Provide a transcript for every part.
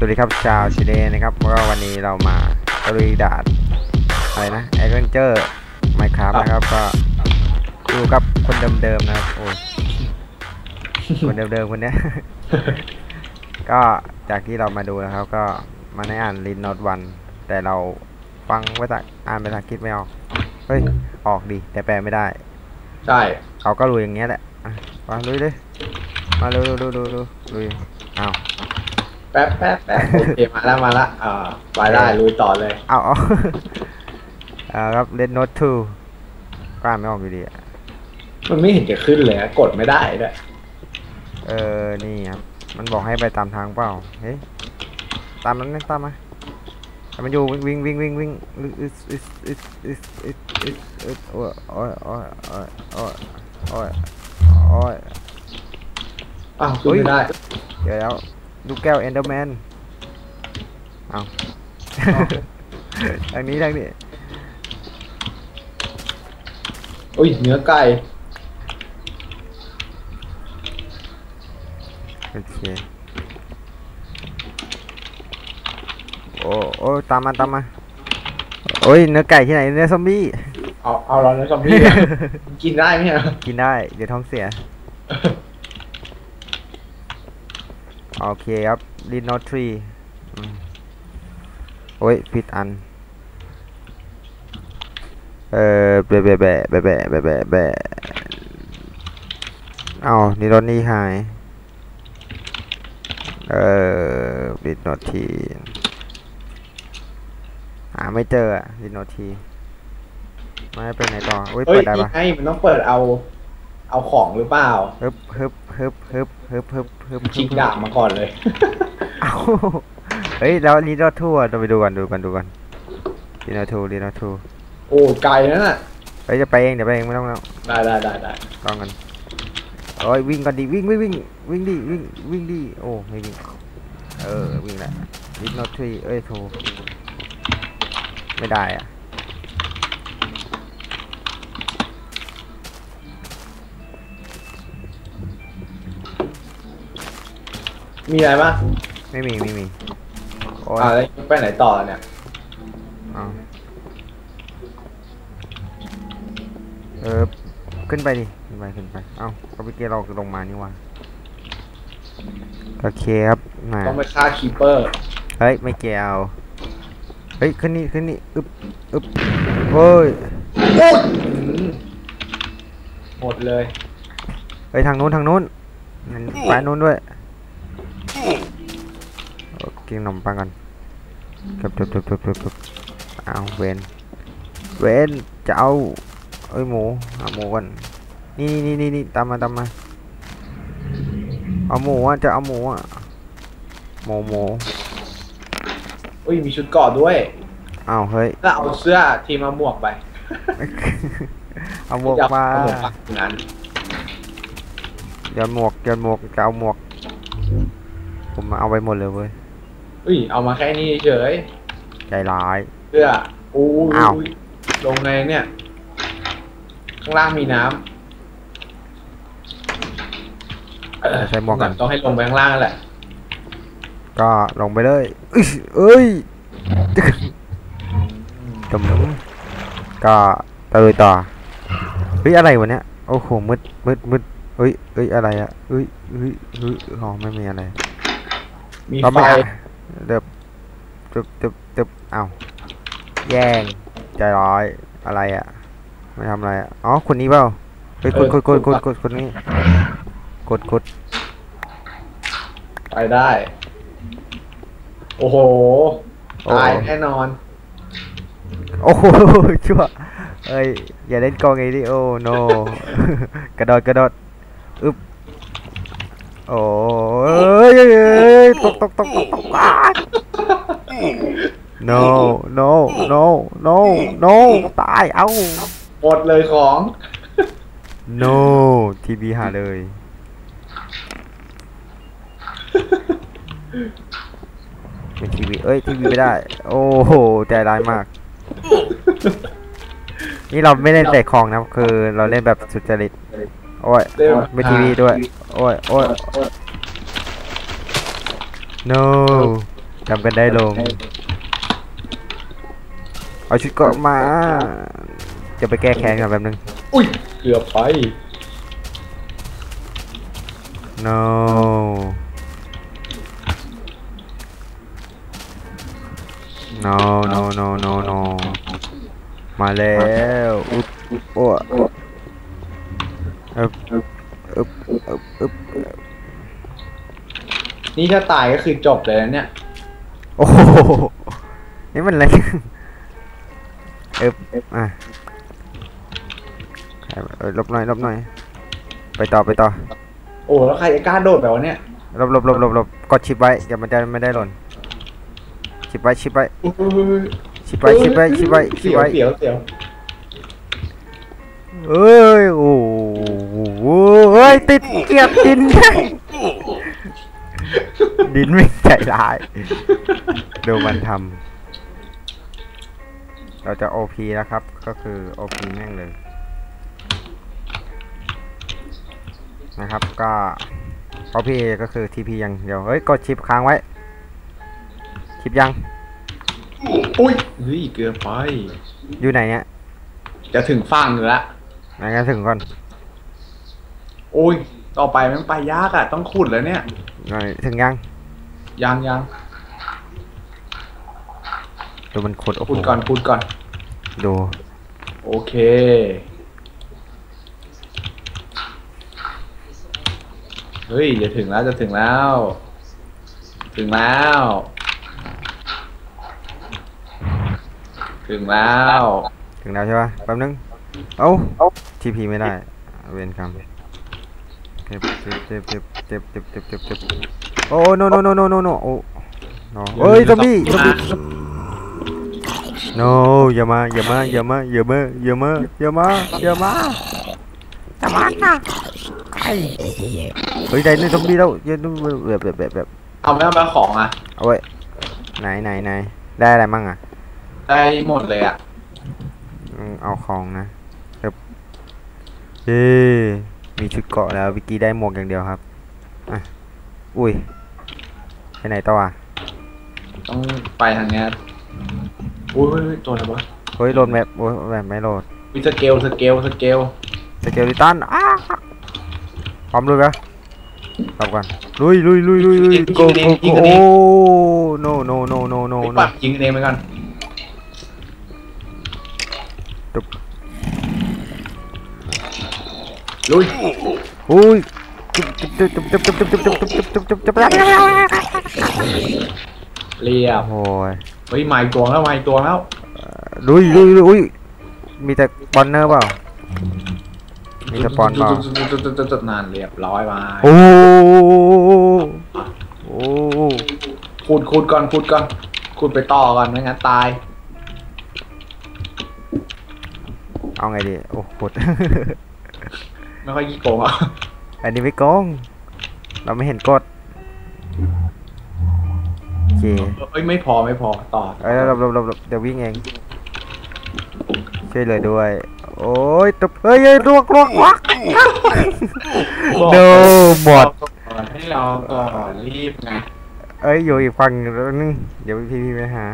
สวัสดีครับชาวชิเลนะครับก็วันนี้เรามาตะลุยด่านอะไรนะแอดเวนเจอร์ไมค์ครับนะครับก็อยู่กับคนเดิมๆนะครับโอ้ยคนเดิมๆคนเนี้ย ก็จากที่เรามาดูนะครับ ก็มาในอ่านลินนอตวัน แต่เราฟังภาษาอ่านภาษาอังกฤษไม่ออกเฮ้ยออกดีแต่แปลไม่ได้ใช่เขาก็ลุยอย่างเงี้ยแหละอะมาลุยเลยมาลุยลุยลุยลุยลุยลุยเอา แป๊บแป๊บแป๊บโอเคมาแล้วมาละอ่าไปได้ลุยต่อเลยเอาเอาเอาครับเล่นโน้ตทูกล้ามไม่ออกอยู่ดีอะมันไม่เห็นจะขึ้นเลยอะกดไม่ได้ด้วยเออ นี่ครับ มันบอกให้ไปตามทางเปล่า เฮ้ย ตามนั้นนะตามมาแต่มันอยู่วิ่งวิ่งวิ่งวิ่งวิ่งอึดอึดอึดอึดอึดอึดอึดโอ้ยโอ้ยโอ้ยโอ้ยโอ้ยโอ้ยโอ้ยอ้าวขึ้นไม่ได้ เดี๋ยวแล้ว ลูกแก้วเอนเดอร์แมนเอาทางนี้ทางนี้อุ้ยเนื้อไก่โอเคโอ้โอ้ตามมาตามมาโอ้ยเนื้อไก่ที่ไหนเนื้อซอมบี้เอาเอาเราเนื้อซอมบี้อะกินได้ไหมอะกินได้ เดี๋ยวท้องเสีย โอเคครับลินโนทรีโอ้ยผิดอัน เออแบะแบะแบะแบะแบะแบะแบะแบะเอานี่รถนี่หาย เออลินโนทีหาไม่เจออะลินโนทีไม่ไปไหนต่ออุ้ยเปิดได้ปะไงมันต้องเปิดเอา เอาของหรือเปล่าฮึบฮึบฮึบฮึบฮึบฮึบฮึบชิงดาบมาก่อนเลย เอ้าเฮ้ยแล้วลีดอทูอะเราไปดูกันดูกันดูกันลีดอทูลีดอทูโอ้ไกลนั่นน่ะเฮ้ยจะไปเองเดี๋ยวไปเองไม่ต้องแล้วได้ได้ได้ได้ต้องกันโอ้ยวิ่งก่อนดิวิ่งวิ่งวิ่งวิ่งดิวิ่งวิ่งดิโอ้ไม่วิ่งเออวิ่งแหละลีดอทูเอ้ยโทไม่ได้อะ มีอะไรบ้างไม่มีไม่มีโอ้ยอ่าแล้วไปไหนต่อเนี่ยเอาเออขึ้นไปดิขึ้นไปขึ้นไปเอ้าก็ไปเกเราลงมานี่หว่าโอเคครับมาต้องไปฆ่าคีเปอร์เฮ้ยไม่เกี่ยวเฮ้ยขึ้นนี่ขึ้นนี่อึบอึบเฮ้ยหมดเลยไปทางนู้นทางนู้นนั่นไปนู้นด้วย โอเคขนมปังกันจบจบจบจบจบจบเอาเวนเวนจะเอาเอ้ยหมูเอาหมูกันนี่นี่นี่นี่ตามมาตามมาเอาหมูอะจะเอาหมูอะหมูหมูอุ้ยมีชุดเกราะด้วยเอาเฮ้ยแล้วเอาเสื้อทีมมาหมวกไปเอาหมวกจะมาเอหมวกปักนั้นเดี๋ยวหมวกเดี๋ยวหมวกจะเอาหมวก ผมมาเอาไปหมดเลยเว้ยอุ้ยเอามาแค่นี้เฉยใจร้ายเสื้ออู้ยอ้าวลงในเนี่ย ข้างล่างมีน้ำเออใส่หมวกกันต้องให้ลงไปข้างล่างนั่นแหละ ก็ลงไปเลยอึ๊ยเอ้ยจมก็ตะลุยต่อเฮ้ยอะไรวะเนี่ยโอ้โหมืดมืดมืดเฮ้ยเฮ้ยอะไรอะเฮ้ยเฮ้ยเฮ้ยอ๋อไม่มีอะไร มีเราไฟไม่อะเดิบตึบตึบตึบเอ้าแย่งใจร้อยอะไรอะไม่ทำอะไรอะอ๋อคนนี้เปล่าเฮ้ยกดกดกดกดกดคนนี้กดกดไปได้ โอ้โห โอ้ตายแน่นอน โอ้โหชั่วเอ้ยอย่าเล่นกองไงดิโอ้ no กระโดดกระโดดอึบโอ้ยเอ้ยเอ้ย ตกตกตกตกตกอ้า no no no no no ตาย เอ้าหมดเลยของ no ทีบีหาเลย เป็นทีวีเอ้ยทีวีไม่ได้ โอ้โห ใจร้ายมาก นี่เราไม่เล่นแต่ของนะ คือเราเล่นแบบสุจริต โอ้ย ไม่ทีวีด้วย โอ้ย โอ้ย no จำกันได้ลง เอาชุดเกราะมา จะไปแก้แค้นกันแป๊บนึง อุ้ย เกือบไป no no no no no no มาแล้วอุ๊บโอ้อึบอึบอึบอึบ นี่ถ้าตายก็คือจบเลยนะเนี่ย โอ้โหนี่มันอะไรอึบอะเออลบหน่อยลบหน่อย ไปต่อไปต่อ โอ้แล้วใครจะกล้าโดดแบบวะเนี่ยลบลบลบลบลบกดชิปไว้เดี๋ยวมันจะไม่ได้หล่นชิปไว้ชิปไว้อุ้ยชิปไว้ชิปไว้ชิปไว้ชิเสีปยวไว้เสียวเสียวเอ้ยโอ้โหเฮ้ยติดเกียบดิน ดินไม่ใจร้ายดูมันทำเราจะ OP แล้วครับ ก็คือ OP แม่งเลย นะครับ ก็ OP ก็คือ TP อย่างเดียว เฮ้ย กดชิปค้างไว้ ชิปยัง อุ้ยเฮ้ย เกือบไป อยู่ไหนเนี่ย จะถึงฝั่งอยู่ละไหนกันถึงก่อน โอ้ย ต่อไปมันไปยากอะ ต้องขุดแล้วเนี่ย ไหนถึงยังยังยังดูมันขุดโอ้โหขุดก่อนขุดก่อน ดูโอเค เฮ้ยจะถึงแล้วจะถึงแล้ว ถึงแล้ว ถึงแล้ว ถึงแล้วใช่ปะแป๊บนึง เอ้าทีพีไม่ได้ เวนคำ เจ็บเจ็บเจ็บเจ็บเจ็บเจ็บเจ็บเจ็บเจ็บโอ้ no no no no no no โอ้ no เฮ้ยซอมบี้ซอมบี้ no อย่ามาอย่ามาอย่ามาอย่ามาอย่ามาอย่ามาอย่ามาอย่ามานะไอ้เฮ้ยได้เล่นซอมบี้แล้วเยอะแบบแบบแบบแบบเอาไม่เอาไปของอะเอาไว้ไหนไหนไหนได้อะไรมั่งอะได้หมดเลยอะอืมเอาของนะครับเย้ มีชุดเกราะแล้ววิกกี้ได้หมวกอย่างเดียวครับอะอุ้ยไปไหนต่ออะต้องไปทางเนี้ยอุ้ยตัวอะไรวะเฮ้ยโหลดแมปโอ้ยแมปไม่โหลดวิสเกลสเกลสเกลสเกลิตันอ้าพร้อมลุยปะพร้อมก่อนลุยลุยลุยลุยลุย go go go โอ้ no no no no no ไป no ปัดยิงกันเองไปก่อน จุ๊บจุ๊บเรียบโอ้ยเฮ้ยไม่ตัวแล้วไม่ตัวแล้วลุยลุยลุยอุ้ยมีแต่ปอนเนอร์เปล่ามีสปอนเปล่านานเรียบร้อยมาโอ้โอ้ขุดขุดก่อนขุดก่อนขุดไปต่อก่อนไม่งั้นตาย เอาไงดีโอ้โหด ไม่ค่อยยี่โกงอะอันนี้ไม่โกง เราไม่เห็นกดโอเคเอ้ยไม่พอไม่พอต่อเอ้ยหลบหลบหลบหลบเดี๋ยววิ่งเองช่วยเลยด้วย โอ้ยตบเฮ้ยเฮ้ยลวกลวกวักโดหมดก่อนให้เราก่อนรีบไงเอ้ยอยู่อีกฝั่งนึงเดี๋ยวพี่พี่ไปหา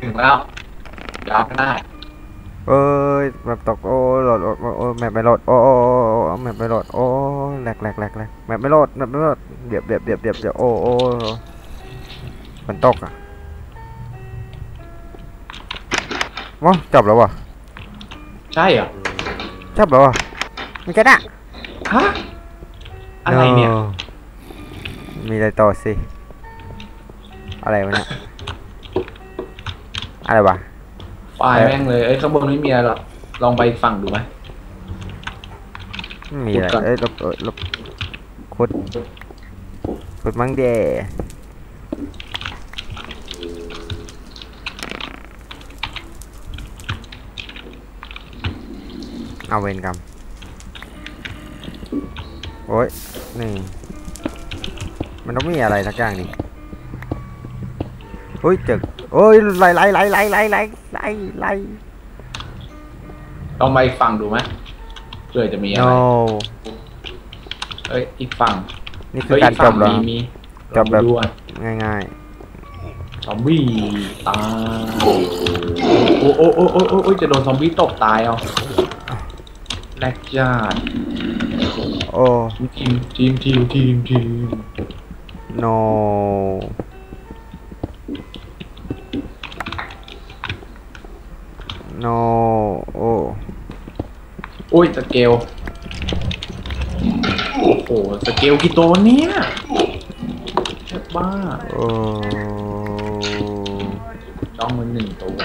ถึงแล้วยับได้ เอ้ยแบบตกโอ้โหลดโอ้โอ้โอ้แมปไม่โหลดโอ้โอ้โอ้โอ้แมปไม่โหลดโอ้แหลกแหลกแหลกแหลกแมปไม่โหลดแมปไม่โหลดเดี๋ยวเดี๋ยวเดี๋ยวเดี๋ยวเดี๋ยวโอ้โอ้มันตกอะว้าจบแล้ววะใช่เหรอจบแล้ววะมันแค่น่ะฮะอะไรเนี่ยมีอะไรต่อสิอะไรวะเนี่ยอะไรวะ ไฟล์แม่งเลยเอ้ยข้างบนไม่มีอะไรหรอกลองไปฝั่งดูไหมไม่มีอะไรขุดก่อนเอ้ยลบเอ้ยลบขุดขุดมั่งเดเอาเวนกรรมโอ้ยนี่ มันต้องมีอะไรสักอย่างนี่เฮ้ยเจึกโอ้ยไหลไหลไหลไหลไหล ไหลไหลไหลลองไปอีกฝั่งดูไหมเผื่อจะมีอะไร no เอ้ยอีกฝั่งนี่คืเฮ้อยการอีกจฝั่บงเหรอ มีมีจบแบบ ลองดูอะง่ายซอมบี้ตายโอ้โอ้โอ้โอ้โอ้โอ้จะโดนซอมบี้ตกตายเอาแลกญาติโอ้ ทีมทีมทีมทีมทีม no โอ้โอ้ยสเกล โอ้โห สเกลกี่ตัววะเนี่ยแค่บ้าโอ้จ้องมันหนึ่งตัว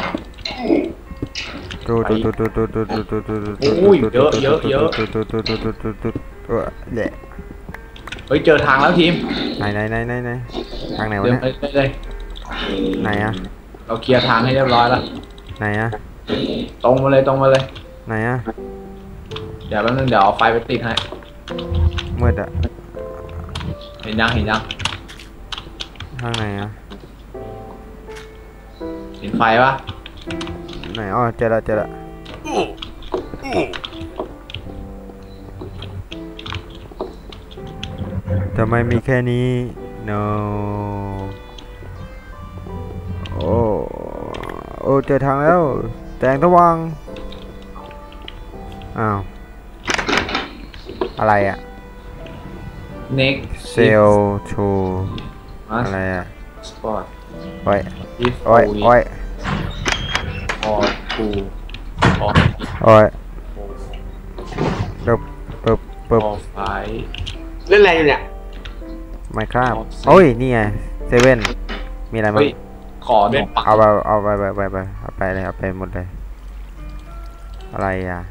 ตูตูตูตูตูตูตูตูตูตูโอ้ยเยอะเยอะเยอะตูตูตูตูตูตูตูเออแหละเฮ้ย เจอทางแล้วทีม ไหนไหนไหนไหนไหนทางไหนวะเดินเนี่ยไปเลยไหนอะเราเคลียร์ทางให้เรียบร้อยแล้ว ไหนอะ ตรงมาเลยตรงมาเลย ไหนอะเดี๋ยวแป๊บนึงเดี๋ยวเอาไฟไปติดให้มืดอะเห็นยังเห็นยังทางไหนอะเห็นไฟปะไหนอ๋อเจอละเจอละทำไมมีแค่นี้ no โอ้โอ้เจอทางแล้ว แสงสว่างอ้าว อะไรอะเน็กเซลทูมาอะไรอะสปอร์ตโอ้ยอีฟโอ้ย โอ้ยออทูออโอ้ยปึ๊บปึ๊บปึ๊บออไฟเล่นอะไรอยู่เนี่ย ไม่ครับอ๋อโอ้ย นี่ไงเซเว่น มีอะไรบ้าเฮ้งย ขอหนปักเอาไปเอาไปไปไปไปเอาไปเลยเอาไปหมดเลย อะไรอะ